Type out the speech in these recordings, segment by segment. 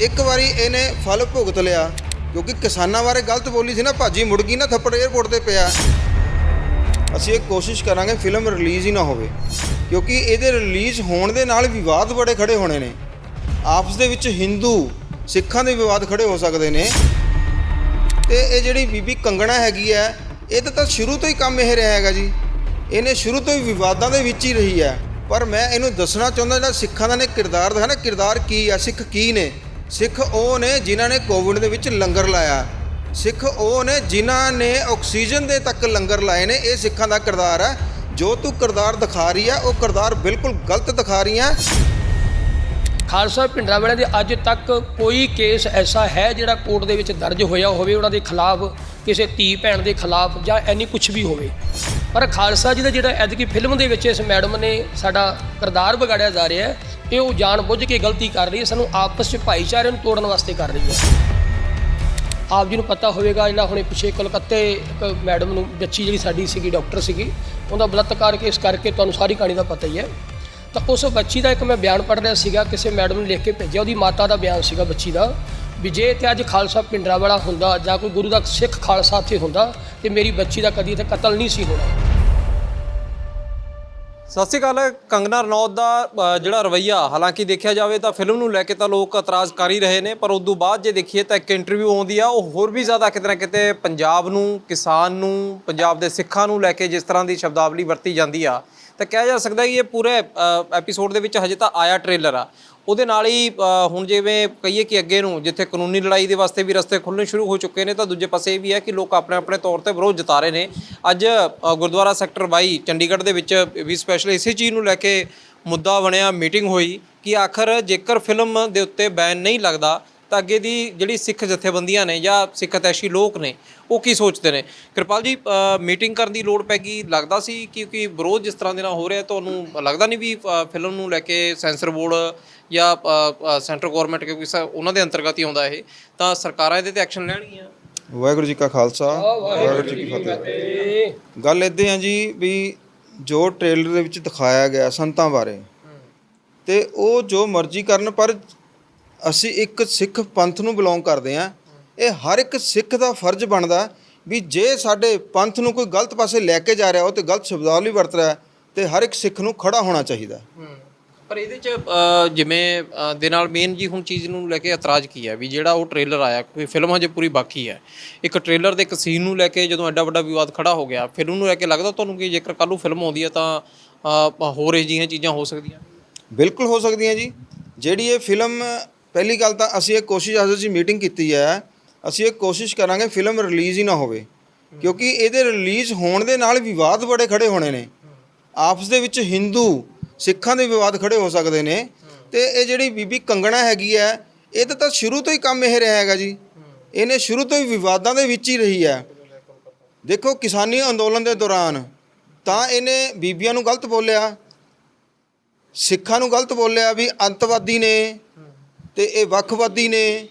ਇੱਕ ਵਾਰੀ ਇਹਨੇ ਫਲ ਭੁਗਤ ਲਿਆ, ਕਿਉਂਕਿ ਕਿਸਾਨਾਂ ਬਾਰੇ ਗਲਤ ਬੋਲੀ ਸੀ ਨਾ ਭਾਜੀ ਮੁੜ ਗਈ ਨਾ ਥੱਪੜ 에ਅਰਪੋਰਟ ਤੇ ਪਿਆ। ਅਸੀਂ ਇਹ ਕੋਸ਼ਿਸ਼ ਕਰਾਂਗੇ ਫਿਲਮ ਰਿਲੀਜ਼ ਹੀ ਨਾ ਹੋਵੇ, ਕਿਉਂਕਿ ਇਹਦੇ ਰਿਲੀਜ਼ ਹੋਣ ਦੇ ਨਾਲ ਵਿਵਾਦ ਬੜੇ ਖੜੇ ਹੋਣੇ ਨੇ। ਆਪਸ ਦੇ ਵਿੱਚ ਹਿੰਦੂ ਸਿੱਖਾਂ ਦੇ ਵਿਵਾਦ ਖੜੇ ਹੋ ਸਕਦੇ ਨੇ। ਤੇ ਇਹ ਜਿਹੜੀ ਬੀਬੀ ਕੰਗਣਾ ਹੈਗੀ ਹੈ, ਇਹ ਤਾਂ ਸ਼ੁਰੂ ਤੋਂ ਹੀ ਕੰਮ ਇਹ ਰਿਹਾ ਹੈਗਾ ਜੀ। ਇਹਨੇ ਸ਼ੁਰੂ ਤੋਂ ਹੀ ਵਿਵਾਦਾਂ ਦੇ ਵਿੱਚ ਹੀ ਰਹੀ ਹੈ। ਪਰ ਮੈਂ ਇਹਨੂੰ ਦੱਸਣਾ ਚਾਹੁੰਦਾ ਜਿਹੜਾ ਸਿੱਖਾਂ ਦਾ ਨੇ ਕਿਰਦਾਰ ਹੈ ਨਾ ਕਿਰਦਾਰ ਕੀ ਹੈ ਸਿੱਖ ਕੀ ਨੇ। ਸਿੱਖ ਉਹ ਨੇ ਜਿਨ੍ਹਾਂ ਨੇ ਕੋਵਿਡ ਦੇ ਵਿੱਚ ਲੰਗਰ ਲਾਇਆ। ਸਿੱਖ ਉਹ ਨੇ ਜਿਨ੍ਹਾਂ ਨੇ ਆਕਸੀਜਨ ਦੇ ਤੱਕ ਲੰਗਰ ਲਾਏ ਨੇ, ਇਹ ਸਿੱਖਾਂ ਦਾ ਕਿਰਦਾਰ ਹੈ। ਜੋ ਤੂੰ ਕਿਰਦਾਰ ਦਿਖਾ ਰਹੀ ਹੈ, ਉਹ ਕਿਰਦਾਰ ਬਿਲਕੁਲ ਗਲਤ ਦਿਖਾ ਰਹੀ ਹੈ। ਖਾਲਸਾ ਭਿੰਡਰਾਂ ਵਾਲਿਆਂ ਦੇ ਅੱਜ ਤੱਕ ਕੋਈ ਕੇਸ ਐਸਾ ਹੈ ਜਿਹੜਾ ਕੋਰਟ ਦੇ ਵਿੱਚ ਦਰਜ ਹੋਇਆ ਹੋਵੇ, ਉਹਨਾਂ ਦੇ ਖਿਲਾਫ, ਕਿਸੇ ਧੀ ਭੈਣ ਦੇ ਖਿਲਾਫ ਜਾਂ ਐਨੀ ਕੁਝ ਵੀ ਹੋਵੇ। ਪਰ ਖਾਲਸਾ ਜੀ ਦਾ ਜਿਹੜਾ ਐਦਕੀ ਫਿਲਮ ਦੇ ਵਿੱਚ ਇਸ ਮੈਡਮ ਨੇ ਸਾਡਾ ਕਿਰਦਾਰ ਵਿਗਾੜਿਆ ਜਾ ਰਿਹਾ ਹੈ ਇਹ ਉਹ ਜਾਣ ਬੁੱਝ ਕੇ ਗਲਤੀ ਕਰ ਰਹੀ ਹੈ, ਸਾਨੂੰ ਆਪਸ ਵਿੱਚ ਭਾਈਚਾਰੇ ਨੂੰ ਤੋੜਨ ਵਾਸਤੇ ਕਰ ਰਹੀ ਹੈ। ਆਪ ਜੀ ਨੂੰ ਪਤਾ ਹੋਵੇਗਾ ਜਿਹੜਾ ਹੁਣੇ ਪਿੱਛੇ ਕਲਕੱਤੇ ਇੱਕ ਮੈਡਮ ਨੂੰ ਬੱਚੀ ਜਿਹੜੀ ਸਾਡੀ ਸੀਗੀ, ਡਾਕਟਰ ਸੀਗੀ, ਉਹਦਾ ਬਲਾਤਕਾਰ ਕੇਸ ਕਰਕੇ ਤੁਹਾਨੂੰ ਸਾਰੀ ਕਹਾਣੀ ਦਾ ਪਤਾ ਹੀ ਹੈ। ਤਾਂ ਉਸ ਬੱਚੀ ਦਾ ਇੱਕ ਮੈਂ ਬਿਆਨ ਪੜ੍ਹ ਰਿਹਾ ਸੀਗਾ, ਕਿਸੇ ਮੈਡਮ ਨੇ ਲਿਖ ਕੇ ਭੇਜਿਆ, ਉਹਦੀ ਮਾਤਾ ਦਾ ਬਿਆਨ ਸੀਗਾ ਬੱਚੀ ਦਾ, ਵੀ ਜੇ ਤੇ ਅੱਜ ਖਾਲਸਾ ਪਿੰਡਰਾ ਵਾਲਾ ਹੁੰਦਾ ਜਾਂ ਕੋਈ ਗੁਰੂ ਦਾ ਸਿੱਖ ਖਾਲਸਾ ਇੱਥੇ ਹੁੰਦਾ, ਤੇ ਮੇਰੀ ਬੱਚੀ ਦਾ ਕਦੀ ਇੱਥੇ ਕਤਲ ਨਹੀਂ ਸੀ ਹੋਣਾ। ਸਤਿ ਸ਼੍ਰੀ ਅਕਾਲ, ਕੰਗਨਾ ਰਣੌਤ ਦਾ ਜਿਹੜਾ ਰਵਈਆ, ਹਾਲਾਂਕਿ ਦੇਖਿਆ ਜਾਵੇ ਤਾਂ ਫਿਲਮ ਨੂੰ ਲੈ ਕੇ ਤਾਂ ਲੋਕ ਇਤਰਾਜ਼ ਕਰ ਹੀ ਰਹੇ ਨੇ, ਪਰ ਉਸ ਤੋਂ ਬਾਅਦ ਜੇ ਦੇਖੀਏ ਤਾਂ ਇੱਕ ਇੰਟਰਵਿਊ ਆਉਂਦੀ ਆ, ਉਹ ਹੋਰ ਵੀ ਜ਼ਿਆਦਾ ਕਿਤੇ ਨਾ ਕਿਤੇ ਪੰਜਾਬ ਨੂੰ, ਕਿਸਾਨ ਨੂੰ, ਪੰਜਾਬ ਦੇ ਸਿੱਖਾਂ ਨੂੰ ਲੈ ਕੇ ਜਿਸ ਤਰ੍ਹਾਂ ਦੀ ਸ਼ਬਦਾਵਲੀ ਵਰਤੀ ਜਾਂਦੀ ਆ ਤਾਂ ਕਿਹਾ ਜਾ ਸਕਦਾ ਕਿ ਇਹ ਪੂਰੇ ਐਪੀਸੋਡ ਦੇ ਵਿੱਚ ਹਜੇ ਤਾਂ ਆਇਆ ਟ੍ਰੇਲਰ ਆ। ਉਹਦੇ ਨਾਲ ਹੀ ਹੁਣ ਜਿਵੇਂ ਕਹੀਏ ਕਿ ਅੱਗੇ ਨੂੰ, ਜਿੱਥੇ ਕਾਨੂੰਨੀ ਲੜਾਈ ਦੇ ਵਾਸਤੇ ਵੀ ਰਸਤੇ ਖੁੱਲ੍ਹਣੇ ਸ਼ੁਰੂ ਹੋ ਚੁੱਕੇ ਨੇ, ਤਾਂ ਦੂਜੇ ਪਾਸੇ ਇਹ ਵੀ ਹੈ ਕਿ ਲੋਕ ਆਪਣੇ ਆਪਣੇ ਤੌਰ ਤੇ ਵਿਰੋਧ ਜਤਾ ਰਹੇ ਨੇ। ਅੱਜ ਗੁਰਦੁਆਰਾ ਸੈਕਟਰ 22 ਚੰਡੀਗੜ੍ਹ ਦੇ ਵਿੱਚ ਵੀ ਸਪੈਸ਼ਲ ਇਸੇ ਚੀਜ਼ ਨੂੰ ਲੈ ਕੇ ਮੁੱਦਾ ਬਣਿਆ ਮੀਟਿੰਗ ਹੋਈ ਕਿ ਆਖਰ ਜੇਕਰ ਫਿਲਮ ਦੇ ਉੱਤੇ ਬੈਨ ਨਹੀਂ ਲੱਗਦਾ ਤਾਂ ਅੱਗੇ ਦੀ ਜਿਹੜੀ ਸਿੱਖ ਜਥੇਬੰਦੀਆਂ ਨੇ ਜਾਂ ਸਿੱਖ ਅਤੈਸ਼ੀ ਲੋਕ ਨੇ ਉਹ ਕੀ ਸੋਚਦੇ ਨੇ? ਕਿਰਪਾਲ ਜੀ ਮੀਟਿੰਗ ਕਰਨ ਦੀ ਲੋੜ ਪੈ ਗਈ ਲੱਗਦਾ ਸੀ ਕਿਉਂਕਿ ਵਿਰੋਧ ਜਿਸ ਤਰ੍ਹਾਂ ਦੇ ਨਾਲ ਹੋ ਰਿਹਾ ਤੁਹਾਨੂੰ ਲੱਗਦਾ ਨਹੀਂ ਵੀ ਫਿਲਮ ਨੂੰ ਲੈ ਕੇ ਸੈਂਸਰ ਬੋਰਡ ਜਾਂ ਸੈਂਟਰ ਗਵਰਨਮੈਂਟ ਕਿਉਂਕਿ ਉਹਨਾਂ ਦੇ ਅੰਤਰਗਤ ਹੀ ਆਉਂਦਾ ਇਹ ਤਾਂ ਸਰਕਾਰਾਂ ਇਹਦੇ ਤੇ ਐਕਸ਼ਨ ਲੈਣਗੀਆਂ? ਵਾਹਿਗੁਰੂ ਜੀ ਕਾ ਖਾਲਸਾ ਵਾਹਿਗੁਰੂ ਜੀ ਕੀ ਫਤਿਹ। ਗੱਲ ਇਦਾਂ ਆ ਜੀ ਵੀ ਜੋ ਟ੍ਰੇਲਰ ਦੇ ਵਿੱਚ ਦਿਖਾਇਆ ਗਿਆ ਸੰਤਾਂ ਬਾਰੇ ਤੇ ਉਹ ਜੋ ਮਰਜ਼ੀ ਕਰਨ ਪਰ ਅਸੀਂ ਇੱਕ ਸਿੱਖ ਪੰਥ ਨੂੰ ਬਿਲੋਂਗ ਕਰਦੇ ਆ ਇਹ ਹਰ ਇੱਕ ਸਿੱਖ ਦਾ ਫਰਜ਼ ਬਣਦਾ ਵੀ ਜੇ ਸਾਡੇ ਪੰਥ ਨੂੰ ਕੋਈ ਗਲਤ ਪਾਸੇ ਲੈ ਕੇ ਜਾ ਰਿਹਾ ਉਹ ਤੇ ਗਲਤ ਸ਼ਬਦਾਵਲੀ ਵਰਤ ਰਿਹਾ ਤੇ ਹਰ ਇੱਕ ਸਿੱਖ ਨੂੰ ਖੜਾ ਹੋਣਾ ਚਾਹੀਦਾ। ਪਰ ਇਹਦੇ ਚ ਜਿਵੇਂ ਦੇ ਨਾਲ ਮੇਨ ਜੀ ਹੁਣ ਚੀਜ਼ ਨੂੰ ਲੈ ਕੇ ਇਤਰਾਜ਼ ਕੀ ਹੈ? ਵੀ ਜਿਹੜਾ ਉਹ ਟ੍ਰੇਲਰ ਆਇਆ ਕੋਈ ਫਿਲਮ ਹਜੇ ਪੂਰੀ ਬਾਕੀ ਹੈ। ਇੱਕ ਟ੍ਰੇਲਰ ਦੇ ਇੱਕ ਸੀਨ ਨੂੰ ਲੈ ਕੇ ਜਦੋਂ ਐਡਾ ਵੱਡਾ ਵਿਵਾਦ ਖੜਾ ਹੋ ਗਿਆ ਫਿਲਮ ਨੂੰ ਲੈ ਕੇ ਲੱਗਦਾ ਤੁਹਾਨੂੰ ਕਿ ਜੇਕਰ ਕੱਲ੍ਹ ਨੂੰ ਫਿਲਮ ਆਉਂਦੀ ਹੈ ਤਾਂ ਹੋਰ ਇਹ ਜਿਹੀਆਂ ਚੀਜ਼ਾਂ ਹੋ ਸਕਦੀਆਂ? ਬਿਲਕੁਲ ਹੋ ਸਕਦੀਆਂ ਜੀ। ਜਿਹੜੀ ਇਹ ਫਿਲਮ ਪਹਿਲੀ ਗੱਲ ਤਾਂ ਅਸੀਂ ਇਹ ਕੋਸ਼ਿਸ਼, ਅੱਜ ਅਸੀਂ ਮੀਟਿੰਗ ਕੀਤੀ ਹੈ, ਅਸੀਂ ਇਹ ਕੋਸ਼ਿਸ਼ ਕਰਾਂਗੇ ਫਿਲਮ ਰਿਲੀਜ਼ ਹੀ ਨਾ ਹੋਵੇ, ਕਿਉਂਕਿ ਇਹਦੇ ਰਿਲੀਜ਼ ਹੋਣ ਦੇ ਨਾਲ ਵਿਵਾਦ ਬੜੇ ਖੜੇ ਹੋਣੇ ਨੇ। ਆਪਸ ਦੇ ਵਿੱਚ ਹਿੰਦੂ ਸਿੱਖਾਂ ਦੇ ਵਿਵਾਦ ਖੜੇ ਹੋ ਸਕਦੇ ਨੇ ਤੇ ਇਹ ਜਿਹੜੀ ਬੀਬੀ ਕੰਗਣਾ ਹੈਗੀ ਹੈ, ਇਹ ਤਾਂ ਸ਼ੁਰੂ ਤੋਂ ਹੀ ਕੰਮ ਇਹ ਰਿਹਾ ਹੈਗਾ ਜੀ। ਇਹਨੇ ਸ਼ੁਰੂ ਤੋਂ ਹੀ ਵਿਵਾਦਾਂ ਦੇ ਵਿੱਚ ਹੀ ਰਹੀ ਹੈ। ਦੇਖੋ ਕਿਸਾਨੀ ਅੰਦੋਲਨ ਦੇ ਦੌਰਾਨ ਤਾਂ ਇਹਨੇ ਬੀਬੀਆਂ ਨੂੰ ਗਲਤ ਬੋਲਿਆ, ਸਿੱਖਾਂ ਨੂੰ ਗਲਤ ਬੋਲਿਆ ਵੀ ਅੰਤਵਾਦੀ ਨੇ। ਤੇ ਇਹ ਵੱਖਵਾਦੀ ਨੇ।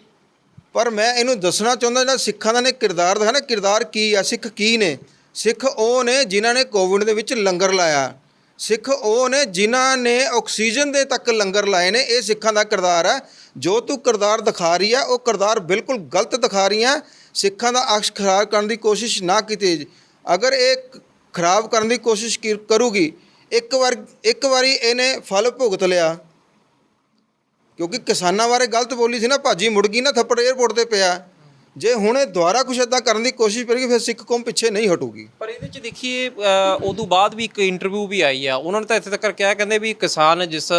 ਪਰ ਮੈਂ ਇਹਨੂੰ ਦੱਸਣਾ ਚਾਹੁੰਦਾ ਜਿਹੜਾ ਸਿੱਖਾਂ ਦਾ ਨੇ ਕਿਰਦਾਰ ਹੈ ਨਾ, ਕਿਰਦਾਰ ਕੀ ਆ, ਸਿੱਖ ਕੀ ਨੇ? ਸਿੱਖ ਉਹ ਨੇ ਜਿਨ੍ਹਾਂ ਨੇ ਕੋਵਿਡ ਦੇ ਵਿੱਚ ਲੰਗਰ ਲਾਇਆ। ਸਿੱਖ ਉਹ ਨੇ ਜਿਨ੍ਹਾਂ ਨੇ ਆਕਸੀਜਨ ਦੇ ਤੱਕ ਲੰਗਰ ਲਾਏ ਨੇ, ਇਹ ਸਿੱਖਾਂ ਦਾ ਕਿਰਦਾਰ ਹੈ ਜੋ ਤੂੰ ਕਿਰਦਾਰ ਦਿਖਾ ਰਹੀ ਆ, ਉਹ ਕਿਰਦਾਰ ਬਿਲਕੁਲ ਗਲਤ ਦਿਖਾ ਰਹੀ ਆ। ਸਿੱਖਾਂ ਦਾ ਅਕਸ਼ ਖਰਾਬ ਕਰਨ ਦੀ ਕੋਸ਼ਿਸ਼ ਨਾ ਕੀਤੀ ਅਗਰ ਇਹ ਖਰਾਬ ਕਰਨ ਦੀ ਕੋਸ਼ਿਸ਼ ਕੀ- ਕਰੂਗੀ, ਇੱਕ ਵਾਰ, ਇੱਕ ਵਾਰੀ ਇਹਨੇ ਫਲ ਭੁਗਤ ਲਿਆ। ਕਿਉਂਕਿ ਕਿਸਾਨਾਂ ਬਾਰੇ ਗਲਤ ਬੋਲੀ ਸੀ ਨਾ, ਭਾਜੀ ਮੁੜ ਗਈ ਨਾ ਥੱਪੜ 에ਅਰਪੋਰਟ ਤੇ ਪਿਆ। ਜੇ ਹੁਣ ਇਹ ਦੁਬਾਰਾ ਕੁਛ ਇਦਾਂ ਕਰਨ ਦੀ ਕੋਸ਼ਿਸ਼ ਕਰੇਗੀ ਫਿਰ ਸਿੱਖ ਕੌਮ ਪਿੱਛੇ ਨਹੀਂ ਹਟੂਗੀ। ਪਰ ਇਹਦੇ ਚ ਦੇਖੀਏ ਅ, ਉਦੋਂ ਬਾਅਦ ਵੀ ਇੱਕ ਇੰਟਰਵਿਊ ਵੀ ਆਈ ਆ। ਉਹਨਾਂ ਨੇ ਤਾਂ ਇੱਥੇ ਤੱਕ ਕਿਹਾ ਕਹਿੰਦੇ ਵੀ ਕਿਸਾਨ ਜਿਸ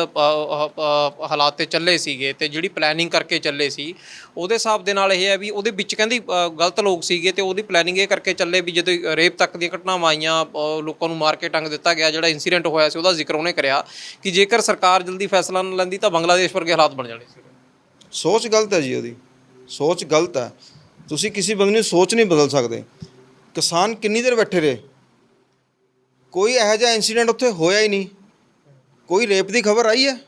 ਹਾਲਾਤ ਤੇ ਚੱਲੇ ਸੀਗੇ ਤੇ ਜਿਹੜੀ ਪਲੈਨਿੰਗ ਕਰਕੇ ਚੱਲੇ ਸੀ ਉਹਦੇ ਹਿਸਾਬ ਦੇ ਨਾਲ ਇਹ ਹੈ ਵੀ ਉਹਦੇ ਵਿੱਚ ਕਹਿੰਦੀ ਗਲਤ ਲੋਕ ਸੀਗੇ ਤੇ ਉਹਦੀ ਪਲੈਨਿੰਗ ਇਹ ਕਰਕੇ ਚੱਲੇ ਵੀ ਜਦੋਂ ਰੇਪ ਤੱਕ ਦੀਆਂ ਘਟਨਾਵਾਂ ਆਈਆਂ ਲੋਕਾਂ ਨੂੰ ਮਾਰ ਕੇ ਟੰਗ ਦਿੱਤਾ ਗਿਆ ਜਿਹੜਾ ਇਨਸੀਡੈਂਟ ਹੋਇਆ ਸੀ ਉਹਦਾ ਜ਼ਿਕਰ ਉਹਨੇ ਕਰਿਆ ਕਿ ਜੇਕਰ ਸਰਕਾਰ ਜਲਦੀ ਫੈਸਲਾ ਨਾ ਲੈਂਦੀ ਤਾਂ ਬੰਗਲਾਦੇਸ਼ ਵਰਗੇ ਹਾਲਾਤ ਬਣ ਜਾਣੇ ਸੀ। ਸੋਚ ਗਲਤ ਹੈ ਜੀ ਉਹਦੀ। ਸੋਚ ਗਲਤ ਹੈ। ਤੁਸੀਂ ਕਿਸੇ ਬੰਦੇ ਦੀ ਸੋਚ ਨਹੀਂ ਬਦਲ ਸਕਦੇ। ਕਿਸਾਨ ਕਿੰਨੀ ਦੇਰ ਬੈਠੇ ਰਹੇ? ਕੋਈ ਇਹੋ ਜਿਹਾ ਇਨਸੀਡੈਂਟ ਉੱਥੇ ਹੋਇਆ ਹੀ ਨਹੀਂ। ਕੋਈ ਰੇਪ ਦੀ ਖਬਰ ਆਈ ਹੈ?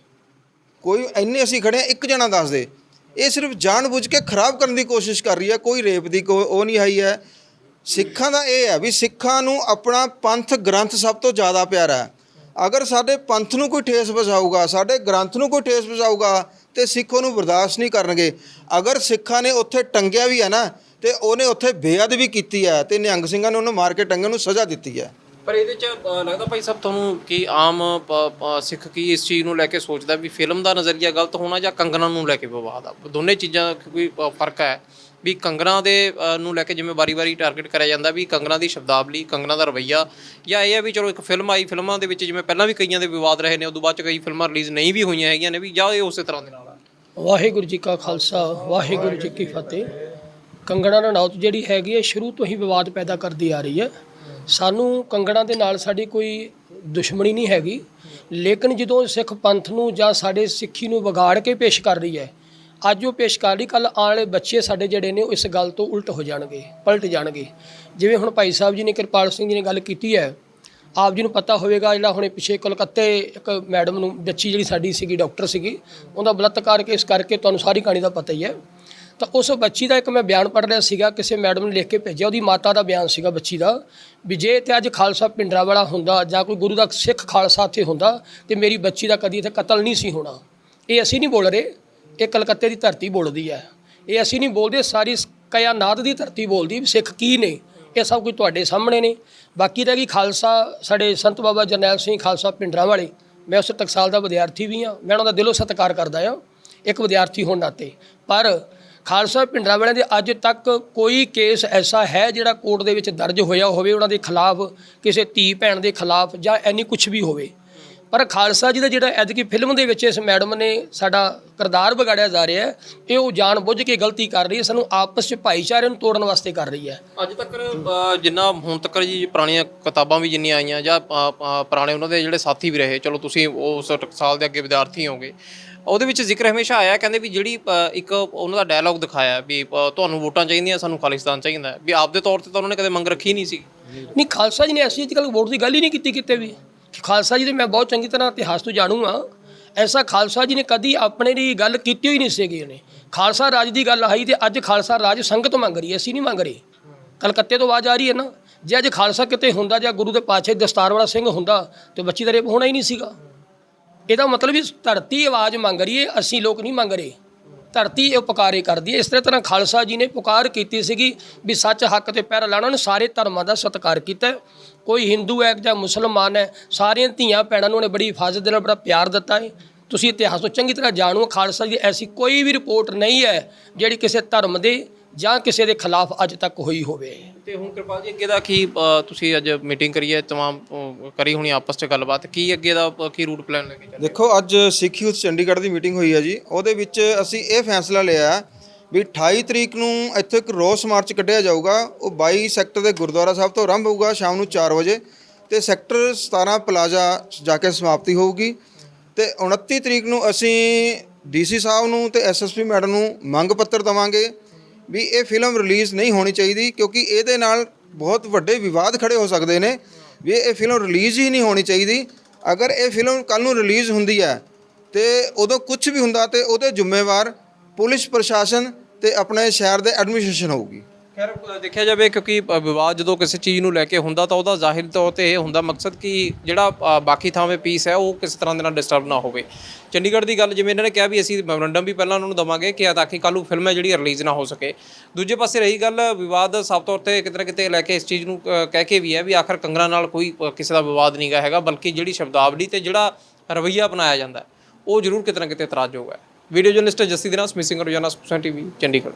ਕੋਈ ਇੰਨੇ ਅਸੀਂ ਖੜੇ ਹਾਂ, ਇੱਕ ਜਣਾ ਦੱਸ ਦੇ। ਇਹ ਸਿਰਫ ਜਾਣਬੁੱਝ ਕੇ ਖਰਾਬ ਕਰਨ ਦੀ ਕੋਸ਼ਿਸ਼ ਕਰ ਰਹੀ ਹੈ, ਕੋਈ ਰੇਪ ਦੀ ਕੋਈ ਉਹ ਨਹੀਂ ਆਈ ਹੈ। ਸਿੱਖਾਂ ਦਾ ਇਹ ਹੈ ਵੀ ਸਿੱਖਾਂ ਨੂੰ ਆਪਣਾ ਪੰਥ ਗ੍ਰੰਥ ਸਭ ਤੋਂ ਜ਼ਿਆਦਾ ਪਿਆਰਾ ਹੈ। ਅਗਰ ਸਾਡੇ ਪੰਥ ਨੂੰ ਕੋਈ ਠੇਸ ਪਹੁੰਚਾਊਗਾ ਸਾਡੇ ਗ੍ਰੰਥ ਨੂੰ ਕੋਈ ਠੇਸ ਪਹੁੰਚਾਊਗਾ ਤੇ ਸਿੱਖ ਉਹਨੂੰ ਬਰਦਾਸ਼ਤ ਨਹੀਂ ਕਰਨਗੇ। ਅਗਰ ਸਿੱਖਾਂ ਨੇ ਉੱਥੇ ਟੰਗਿਆ ਵੀ ਹੈ ਨਾ, ਤੇ ਉਹਨੇ ਉੱਥੇ ਬੇਅਦਬੀ ਕੀਤੀ ਹੈ ਤੇ ਨਿਹੰਗ ਸਿੰਘਾਂ ਨੇ ਉਹਨੂੰ ਮਾਰ ਕੇ ਟੰਗਣ ਨੂੰ ਸਜ਼ਾ ਦਿੱਤੀ ਹੈ। ਪਰ ਇਹਦੇ ਚ ਲੱਗਦਾ ਭਾਈ ਸਾਹਿਬ ਤੁਹਾਨੂੰ ਕਿ ਆਮ ਸਿੱਖ ਕੀ ਇਸ ਚੀਜ਼ ਨੂੰ ਲੈ ਕੇ ਸੋਚਦਾ ਵੀ ਫਿਲਮ ਦਾ ਨਜ਼ਰੀਆ ਗਲਤ ਹੋਣਾ ਜਾਂ ਕੰਗਨਾ ਨੂੰ ਲੈ ਕੇ ਵਿਵਾਦ ਆ? ਦੋਨੇ ਚੀਜ਼ਾਂ 'ਚ ਕੋਈ ਫ਼ਰਕ ਹੈ। ਵੀ ਕੰਗਣਾ ਦੇ ਅ, ਨੂੰ ਲੈ ਕੇ ਜਿਵੇਂ ਵਾਰੀ-ਵਾਰੀ ਟਾਰਗੇਟ ਕਰਿਆ ਜਾਂਦਾ ਵੀ ਕੰਗਣਾ ਦੀ ਸ਼ਬਦਾਵਲੀ ਕੰਗਣਾ ਦਾ ਰਵੱਈਆ ਜਾਂ ਇਹ ਹੈ ਵੀ ਚਲੋ ਇੱਕ ਫਿਲਮ ਆਈ ਫਿਲਮਾਂ ਦੇ ਵਿੱਚ ਜਿਵੇਂ ਪਹਿਲਾਂ ਵੀ ਕਈਆਂ ਦੇ ਵਿਵਾਦ ਰਹੇ ਨੇ ਉਦੋਂ ਬਾਅਦ ਚ ਕਈ ਫਿਲਮਾਂ ਰਿਲੀਜ਼ ਨਹੀਂ ਵੀ ਹੋਈਆਂ ਹੈਗੀਆਂ ਨੇ ਵੀ ਜਾਂ ਇਹ ਉਸੇ ਤਰ੍ਹਾਂ ਦੇ ਨਾਲ ਆ। ਵਾਹਿਗੁਰੂ ਜੀ ਕਾ ਖਾਲਸਾ ਵਾਹਿਗੁਰੂ ਜੀ ਕੀ ਫਤਿਹ। ਕੰਗਣਾ ਰਣੌਤ ਜਿਹੜੀ ਹੈਗੀ ਹੈ ਸ਼ੁਰੂ ਤੋਂ ਹੀ ਵਿਵਾਦ ਪੈਦਾ ਕਰਦੀ ਆ ਰਹੀ ਹੈ। ਸਾਨੂੰ ਕੰਗਣਾ ਦੇ ਨਾਲ ਸਾਡੀ ਕੋਈ ਦੁਸ਼ਮਣੀ ਨਹੀਂ ਹੈਗੀ। ਲੇਕਿਨ ਜਦੋਂ ਸਿੱਖ ਪੰਥ ਨੂੰ ਜਾਂ ਸਾਡੇ ਸਿੱਖੀ ਨੂੰ ਵਿਗਾੜ ਕੇ ਪੇਸ਼ ਕਰ ਰਹੀ ਹੈ ਅੱਜ ਉਹ ਪੇਸ਼ ਕਰ ਰਹੀ ਕੱਲ ਆਉਣ ਵਾਲੇ ਬੱਚੇ ਸਾਡੇ ਜਿਹੜੇ ਨੇ ਉਹ ਇਸ ਗੱਲ ਤੋਂ ਉਲਟ ਹੋ ਜਾਣਗੇ, ਪਲਟ ਜਾਣਗੇ। ਜਿਵੇਂ ਹੁਣ ਭਾਈ ਸਾਹਿਬ ਜੀ ਨੇ ਕਿਰਪਾਲ ਸਿੰਘ ਜੀ ਨੇ ਗੱਲ ਕੀਤੀ ਹੈ, ਆਪ ਜੀ ਨੂੰ ਪਤਾ ਹੋਵੇਗਾ ਜਿਹੜਾ ਹੁਣੇ ਪਿਛੇ ਕਲਕੱਤੇ ਇੱਕ ਮੈਡਮ ਨੂੰ ਬੱਚੀ ਜਿਹੜੀ ਸਾਡੀ ਸੀਗੀ, ਡਾਕਟਰ ਸੀਗੀ, ਉਹਦਾ ਬਲਾਤਕਾਰ ਕੇਸ ਕਰਕੇ ਤੁਹਾਨੂੰ ਸਾਰੀ ਕਹਾਣੀ ਦਾ ਪਤਾ ਹੀ ਹੈ। ਤਾਂ ਉਸ ਬੱਚੀ ਦਾ ਇੱਕ ਮੈਂ ਬਿਆਨ ਪੜ੍ਹ ਰਿਹਾ ਸੀਗਾ, ਕਿਸੇ ਮੈਡਮ ਨੇ ਲਿਖ ਕੇ ਭੇਜਿਆ, ਉਹਦੀ ਮਾਤਾ ਦਾ ਬਿਆਨ ਸੀਗਾ ਬੱਚੀ ਦਾ, ਵੀ ਜੇ ਤੇ ਅੱਜ ਖਾਲਸਾ ਪਿੰਡਰਾ ਵਾਲਾ ਹੁੰਦਾ ਜਾਂ ਕੋਈ ਗੁਰੂ ਦਾ ਸਿੱਖ ਖਾਲਸਾ ਇੱਥੇ ਹੁੰਦਾ, ਤੇ ਮੇਰੀ ਬੱਚੀ ਦਾ ਕਦੀ ਇੱਥੇ ਕਤਲ ਨਹੀਂ ਸੀ ਹੋਣਾ। ਇਹ ਅਸੀਂ ਨਹੀਂ ਬੋਲ ਰਹੇ। ਇਹ ਕਲਕੱਤੇ ਦੀ ਧਰਤੀ ਬੋਲਦੀ ਹੈ। ਇਹ ਅਸੀਂ ਨਹੀਂ ਬੋਲਦੇ, ਸਾਰੀ ਕਾਇਨਾਤ ਦੀ ਧਰਤੀ ਬੋਲਦੀ, ਵੀ ਸਿੱਖ ਕੀ ਨੇ? ਇਹ ਸਭ ਕੁਝ ਤੁਹਾਡੇ ਸਾਹਮਣੇ ਨੇ। ਬਾਕੀ ਰਹਿ ਗਈ ਖਾਲਸਾ, ਸਾਡੇ ਸੰਤ ਬਾਬਾ ਜਰਨੈਲ ਸਿੰਘ ਖਾਲਸਾ ਪਿੰਡਰਾਂ ਵਾਲੇ, ਮੈਂ ਉਸ ਟਕਸਾਲ ਦਾ ਵਿਦਿਆਰਥੀ ਵੀ ਹਾਂ, ਮੈਂ ਉਹਨਾਂ ਦਾ ਦਿਲੋਂ ਸਤਿਕਾਰ ਕਰਦਾ ਹਾਂ। ਇੱਕ ਵਿਦਿਆਰਥੀ ਹੋਣ ਨਾਤੇ। ਪਰ ਖਾਲਸਾ ਪਿੰਡਰਾਂ ਵਾਲਿਆਂ ਦੇ ਅੱਜ ਤੱਕ ਕੋਈ ਕੇਸ ਐਸਾ ਹੈ ਜਿਹੜਾ ਕੋਰਟ ਦੇ ਵਿੱਚ ਦਰਜ ਹੋਇਆ ਹੋਵੇ, ਉਹਨਾਂ ਦੇ ਖਿਲਾਫ, ਕਿਸੇ ਧੀ ਭੈਣ ਦੇ ਖਿਲਾਫ ਜਾਂ ਐਨੀ ਕੁਝ ਵੀ ਹੋਵੇ? ਪਰ ਖਾਲਸਾ ਜੀ ਦਾ ਜਿਹੜਾ ਐਤਕੀ ਫਿਲਮ ਦੇ ਵਿੱਚ ਇਸ ਮੈਡਮ ਨੇ ਸਾਡਾ ਕਿਰਦਾਰ ਵਿਗਾੜਿਆ ਜਾ ਰਿਹਾ ਹੈ ਇਹ ਉਹ ਜਾਣ ਬੁੱਝ ਕੇ ਗਲਤੀ ਕਰ ਰਹੀ ਹੈ ਸਾਨੂੰ ਆਪਸ 'ਚ ਭਾਈਚਾਰੇ ਨੂੰ ਤੋੜਨ ਵਾਸਤੇ ਕਰ ਰਹੀ ਹੈ। ਅੱਜ ਤੱਕ ਜਿੰਨਾ ਹੁਣ ਤੱਕ ਜੀ ਪੁਰਾਣੀਆਂ ਕਿਤਾਬਾਂ ਵੀ ਜਿੰਨੀਆਂ ਆਈਆਂ ਜਾਂ ਪੁਰਾਣੇ ਉਹਨਾਂ ਦੇ ਜਿਹੜੇ ਸਾਥੀ ਵੀ ਰਹੇ ਚਲੋ ਤੁਸੀਂ ਉਸ ਟਕਸਾਲ ਦੇ ਅੱਗੇ ਵਿਦਿਆਰਥੀ ਹੋਗੇ ਉਹਦੇ ਵਿੱਚ ਜ਼ਿਕਰ ਹਮੇਸ਼ਾ ਆਇਆ ਕਹਿੰਦੇ ਵੀ ਜਿਹੜੀ ਇੱਕ ਉਹਨਾਂ ਦਾ ਡਾਇਲੌਗ ਦਿਖਾਇਆ ਵੀ ਤੁਹਾਨੂੰ ਵੋਟਾਂ ਚਾਹੀਦੀਆਂ ਸਾਨੂੰ ਖਾਲਿਸਤਾਨ ਚਾਹੀਦਾ ਵੀ ਆਪਦੇ ਤੌਰ ਤੇ ਤਾਂ ਉਹਨਾਂ ਨੇ ਕਦੇ ਮੰਗ ਰੱਖੀ ਨਹੀਂ ਸੀ। ਨਹੀਂ ਖਾਲਸਾ ਜੀ ਨੇ ਐਸੀ ਅੱਜ ਕੱਲ੍ਹ ਵੋਟ ਦੀ ਗੱਲ ਹੀ ਨਹੀਂ ਕੀਤੀ ਕਿਤੇ ਵੀ। ਖਾਲਸਾ ਜੀ ਦੇ ਮੈਂ ਬਹੁਤ ਚੰਗੀ ਤਰ੍ਹਾਂ ਇਤਿਹਾਸ ਤੋਂ ਜਾਣੂ ਹਾਂ। ਐਸਾ ਖਾਲਸਾ ਜੀ ਨੇ ਕਦੀ ਆਪਣੇ ਦੀ ਗੱਲ ਕੀਤੀ ਹੋਈ ਨਹੀਂ ਸੀਗੀ ਉਹਨੇ। ਖਾਲਸਾ ਰਾਜ ਦੀ ਗੱਲ ਆਈ ਤੇ ਅੱਜ ਖਾਲਸਾ ਰਾਜ ਸੰਗਤ ਮੰਗ ਰਹੀ ਹੈ, ਅਸੀਂ ਨਹੀਂ ਮੰਗ ਰਹੇ। ਕਲਕੱਤੇ ਤੋਂ ਆਵਾਜ਼ ਆ ਰਹੀ ਹੈ ਨਾ, ਜੇ ਅੱਜ ਖਾਲਸਾ ਕਿਤੇ ਹੁੰਦਾ, ਜਾਂ ਗੁਰੂ ਦੇ ਪਾਛੇ ਦਸਤਾਰ ਵਾਲਾ ਸਿੰਘ ਹੁੰਦਾ, ਤੇ ਬੱਚੀ ਦਾ ਰੇਪ ਹੋਣਾ ਹੀ ਨਹੀਂ ਸੀਗਾ। ਇਹਦਾ ਮਤਲਬ ਵੀ ਧਰਤੀ ਆਵਾਜ਼ ਮੰਗ ਰਹੀ ਹੈ, ਅਸੀਂ ਲੋਕ ਨਹੀਂ ਮੰਗ ਰਹੇ। ਧਰਤੀ ਇਹ ਪੁਕਾਰੇ ਕਰਦੀ ਹੈ। ਇਸ ਤਰ੍ਹਾਂ ਤਰ੍ਹਾਂ ਖਾਲਸਾ ਜੀ ਨੇ ਪੁਕਾਰ ਕੀਤੀ ਸੀਗੀ ਵੀ ਸੱਚ ਹੱਕ ਤੇ ਪੈਰ ਲਾਣਾ ਉਹਨੇ ਸਾਰੇ ਧਰਮਾਂ ਦਾ ਸਤਿਕਾਰ ਕੀਤਾ ਕੋਈ ਹਿੰਦੂ ਹੈ ਜਾਂ ਮੁਸਲਮਾਨ ਹੈ ਸਾਰੀਆਂ ਧੀਆਂ ਭੈਣਾਂ ਨੂੰ ਉਹਨੇ ਬੜੀ ਹਿਫਾਜ਼ਤ ਦੇ ਨਾਲ ਬੜਾ ਪਿਆਰ ਦਿੱਤਾ ਹੈ। ਤੁਸੀਂ ਇਤਿਹਾਸ ਤੋਂ ਚੰਗੀ ਤਰ੍ਹਾਂ ਜਾਣੋ ਖਾਲਸਾ ਜੀ ਦੀ ਐਸੀ ਕੋਈ ਵੀ ਰਿਪੋਰਟ ਨਹੀਂ ਹੈ ਜਿਹੜੀ ਕਿਸੇ ਧਰਮ ਦੇ ਜਾਂ ਕਿਸੇ ਦੇ ਖਿਲਾਫ ਅੱਜ ਤੱਕ ਹੋਈ ਹੋਵੇ। ਤੇ ਹੁਣ ਕਿਰਪਾਲ ਜੀ ਅੱਗੇ ਦਾ ਕੀ ਤੁਸੀਂ ਅੱਜ ਮੀਟਿੰਗ ਕਰੀ ਹੈ ਤਮਾਮ ਕਰੀ ਹੋਣੀ ਆਪਸ 'ਚ ਗੱਲਬਾਤ ਕੀ ਅੱਗੇ ਦਾ ਕੀ ਰੂਟ ਪਲਾਨ ਲੈ ਕੇ ਚੱਲ ਦੇਖੋ ਅੱਜ ਸਿੱਖ ਯੂਥ ਚੰਡੀਗੜ੍ਹ ਦੀ ਮੀਟਿੰਗ ਹੋਈ ਹੈ ਜੀ ਉਹਦੇ ਵਿੱਚ ਅਸੀਂ ਇਹ ਫੈਸਲਾ ਲਿਆ ਹੈ ਵੀ 28 ਤਰੀਕ ਨੂੰ ਇੱਥੇ ਇੱਕ ਰੋਸ ਮਾਰਚ ਕੱਢਿਆ ਜਾਊਗਾ। ਉਹ 22 ਸੈਕਟਰ ਦੇ ਗੁਰਦੁਆਰਾ ਸਾਹਿਬ ਤੋਂ ਆਰੰਭ ਹੋਊਗਾ ਸ਼ਾਮ ਨੂੰ 4 ਵਜੇ। ਤੇ ਸੈਕਟਰ 17 ਪਲਾਜ਼ਾ ਜਾ ਕੇ ਸਮਾਪਤੀ ਹੋਊਗੀ। ਤੇ 29 ਤਰੀਕ ਨੂੰ ਅਸੀਂ ਡੀਸੀ ਸਾਹਿਬ ਨੂੰ ਤੇ ਐਸਐਸਪੀ ਮੈਡਮ ਨੂੰ ਮੰਗ ਪੱਤਰ ਦਵਾਂਗੇ ਵੀ ਇਹ ਫਿਲਮ ਰਿਲੀਜ਼ ਨਹੀਂ ਹੋਣੀ ਚਾਹੀਦੀ ਕਿਉਂਕਿ ਇਹਦੇ ਨਾਲ ਬਹੁਤ ਵੱਡੇ ਵਿਵਾਦ ਖੜੇ ਹੋ ਸਕਦੇ ਨੇ ਵੀ ਇਹ ਫਿਲਮ ਰਿਲੀਜ਼ ਹੀ ਨਹੀਂ ਹੋਣੀ ਚਾਹੀਦੀ। ਅਗਰ ਇਹ ਫਿਲਮ ਕੱਲ ਨੂੰ ਰਿਲੀਜ਼ ਹੁੰਦੀ ਹੈ ਤੇ ਉਦੋਂ ਕੁਝ ਵੀ ਹੁੰਦਾ ਤੇ ਉਹਦੇ ਜ਼ਿੰਮੇਵਾਰ ਪੁਲਿਸ ਪ੍ਰਸ਼ਾਸਨ ਤੇ ਆਪਣੇ ਸ਼ਹਿਰ ਦੇ ਐਡਮਿਨਿਸਟ੍ਰੇਸ਼ਨ ਹੋਊਗੀ। ਖੈਰ ਦੇਖਿਆ ਜਾਵੇ ਕਿਉਂਕਿ ਵਿਵਾਦ ਜਦੋਂ ਕਿਸੇ ਚੀਜ਼ ਨੂੰ ਲੈ ਕੇ ਹੁੰਦਾ ਤਾਂ ਉਹਦਾ ਜ਼ਾਹਿਰ ਤੌਰ ਤੇ ਇਹ ਹੁੰਦਾ ਮਕਸਦ ਕਿ ਜਿਹੜਾ ਬਾਕੀ ਥਾਵੇਂ ਪੀਸ ਹੈ ਉਹ ਕਿਸੇ ਤਰ੍ਹਾਂ ਦੇ ਨਾਲ ਡਿਸਟਰਬ ਨਾ ਹੋਵੇ। ਚੰਡੀਗੜ੍ਹ ਦੀ ਗੱਲ ਜਿਵੇਂ ਇਹਨਾਂ ਨੇ ਕਿਹਾ ਵੀ ਅਸੀਂ ਮੈਮੋਰੰਡਮ ਵੀ ਪਹਿਲਾਂ ਉਹਨਾਂ ਨੂੰ ਦਵਾਂਗੇ ਕਿ ਤਾਂ ਕਿ ਕੱਲ੍ਹ ਨੂੰ ਫਿਲਮ ਹੈ ਜਿਹੜੀ ਰਿਲੀਜ਼ ਨਾ ਹੋ ਸਕੇ। ਦੂਜੇ ਪਾਸੇ ਰਹੀ ਗੱਲ ਵਿਵਾਦ ਸਾਫ਼ ਤੌਰ ਤੇ ਕਿਤੇ ਨਾ ਕਿਤੇ ਲੈ ਕੇ ਇਸ ਚੀਜ਼ ਨੂੰ ਅ, ਕਹਿ ਕੇ ਵੀ ਹੈ ਵੀ ਆਖਰ ਕੰਗਣਾ ਨਾਲ ਕੋਈ ਕਿਸੇ ਦਾ ਵਿਵਾਦ ਨਹੀਂਗਾ ਹੈਗਾ ਬਲਕਿ ਜਿਹੜੀ ਸ਼ਬਦਾਵਲੀ ਤੇ ਜਿਹੜਾ ਰਵੱਈਆ ਅਪਣਾਇਆ ਜਾਂਦਾ ਉਹ ਜ਼ਰੂਰ ਕਿਤੇ ਨਾ ਕਿਤੇ ਇਤਰਾਜ਼ਯੋਗ ਹੈ। ਵੀਡੀਓ ਜਰਨਲਿਸਟ ਜੱਸੀ ਦੇ ਨਾਲ ਸਮਿਸਿੰਗ ਰੋਜ਼ਾਨਾ ਸਪੋਕਸਨ ਟੀਵੀ ਚੰਡੀਗੜ੍ਹ।